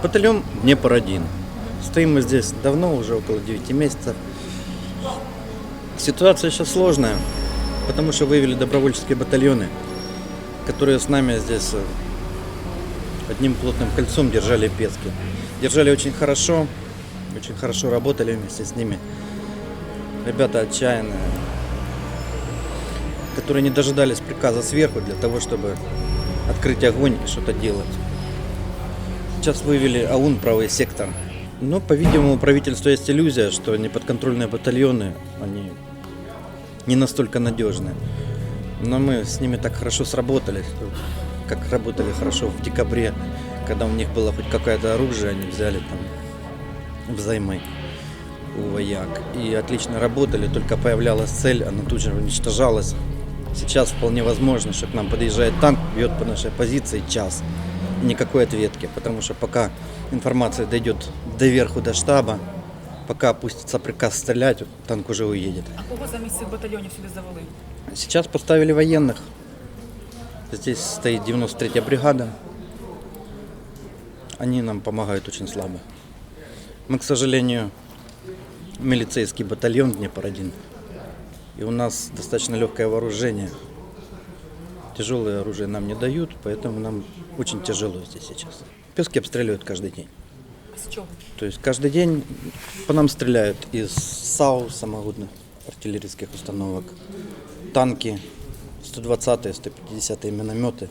Батальон Днепр-1. Стоим мы здесь давно, уже около 9 месяцев. Ситуация сейчас сложная, потому что вывели добровольческие батальоны, которые с нами здесь э, одним плотным кольцом держали Пески. Держали очень хорошо, очень хорошо работали вместе с ними. Ребята отчаянные, которые не дожидались приказа сверху для того, чтобы открыть огонь и что-то делать. Сейчас вывели АУН правый сектор. Но, по-видимому, у правительства есть иллюзия, что неподконтрольные батальоны, они не настолько надежны. Но мы с ними так хорошо сработали, как работали хорошо в декабре, когда у них было хоть какое-то оружие, они взяли там взаймы у вояк. И отлично работали, только появлялась цель, она тут же уничтожалась. Сейчас вполне возможно, что к нам подъезжает танк, бьет по нашей позиции час. Никакой ответки, потому что пока информация дойдет до верху, до штаба, пока опустится приказ стрелять, танк уже уедет. А кого замість цих батальйонів сюди завели? Сейчас поставили военных. Здесь стоит 93-я бригада. Они нам помогают очень слабо. Мы, к сожалению, милицейский батальон Днепр-1. И у нас достаточно легкое вооружение. Тяжелое оружие нам не дают, поэтому нам очень тяжело здесь сейчас. Пески обстреливают каждый день. А з чого? То есть каждый день по нам стреляют из САУ, самоходных артиллерийских установок, танки, 120-е, 150-е минометы.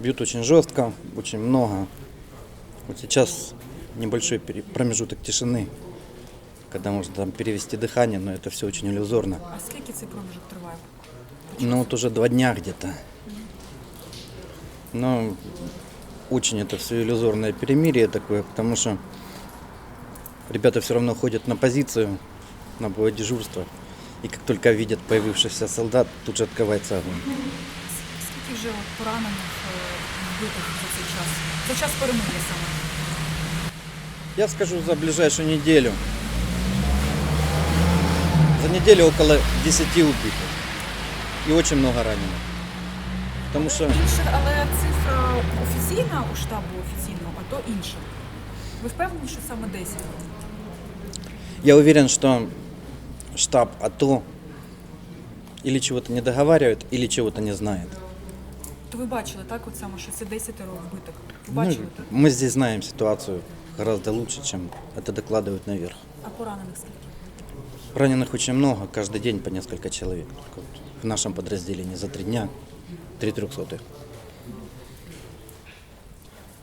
Бьют очень жестко, очень много. Вот сейчас небольшой пере- промежуток тишины, когда можно там перевести дыхание, но это все очень иллюзорно. А скільки цей проміжок триває? Ну вот уже два дня где-то. Но очень это все иллюзорное перемирие такое, потому что ребята все равно ходят на позицию, на боевое дежурство. И как только видят появившихся солдат, тут же открывается огонь. Скільки вже от поранених е, вбитих за цей час? За час перемоги саме. Я скажу за ближайшую неделю. За неделю около 10 убитых. И очень много раненых. Потому что Інше, але цифра офіційна у штабу офіційного, а то інша. Ви впевнені, що саме 10? Я уверен, что штаб АТО или чего-то не договаривает, или чего-то не знает. То ви бачили, так, от саме, що це 10 вбитих? Ви Ну, бачили, так? мы здесь знаем ситуацию гораздо лучше, чем это докладывают наверх. А поранених скільки? Раненых очень много, каждый день по несколько человек. Только вот В нашем подразделении за три дня три трехсотых.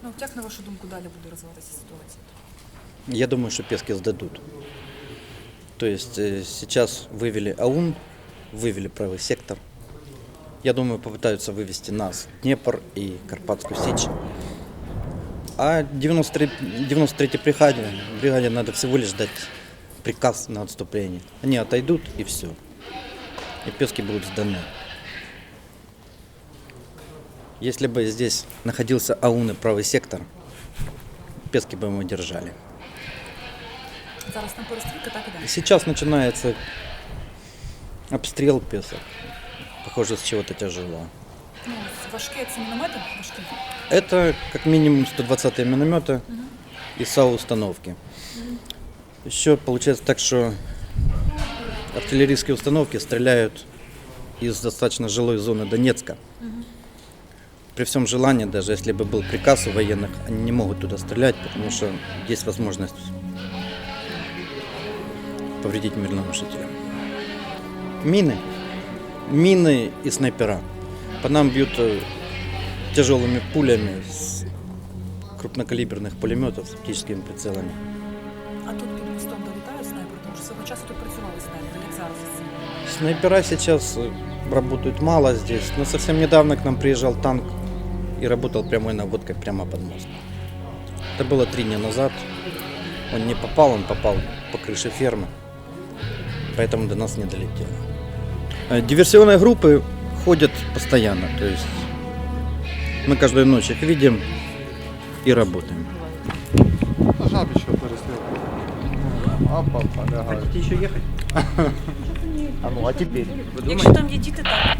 Ну, як на вашу думку далі буде розвиватися ситуація? Я думаю, что Пески сдадут. То есть э, сейчас вывели АУН, вывели правый сектор. Я думаю, попытаются вывести нас, Днепр и Карпатскую Сечь. А 93, 93-й бригаде, бригаде надо всего лишь дать приказ на отступление. Они отойдут и все. И Пески будут сданы. Если бы здесь находился АУН и правый сектор, Пески бы мы держали. Зараз там перестрілка, так іде? Сейчас начинается обстрел песок. Похоже, с чего-то тяжело. Ну, важке це міномети важкі. Это как минимум 120-е минометы и САУ-установки. Еще получается так, что артиллерийские установки стреляют из достаточно жилой зоны Донецка. При всем желании, даже если бы был приказ у военных, они не могут туда стрелять, потому что есть возможность повредить мирным жителям. Мины. Мины и снайпера. По нам бьют э, тяжелыми пулями с крупнокалиберных пулеметов с оптическими прицелами. А тут під мостом долітає снайпер, тому що свого часу тут працювали снайпери, як зараз із цим. Снайпера сейчас э, работают мало здесь, но совсем недавно к нам приезжал танк и работал прямой наводкой прямо под мост. Это было три дня назад. Он не попал, он попал по крыше фермы, поэтому до нас не долетело. Э, Диверсионные группы ходят постоянно, то есть мы каждую ночь их видим и работаем. А жаб еще перестрел. А лягай. еще ехать? А ну, а теперь? Якщо там діти, так.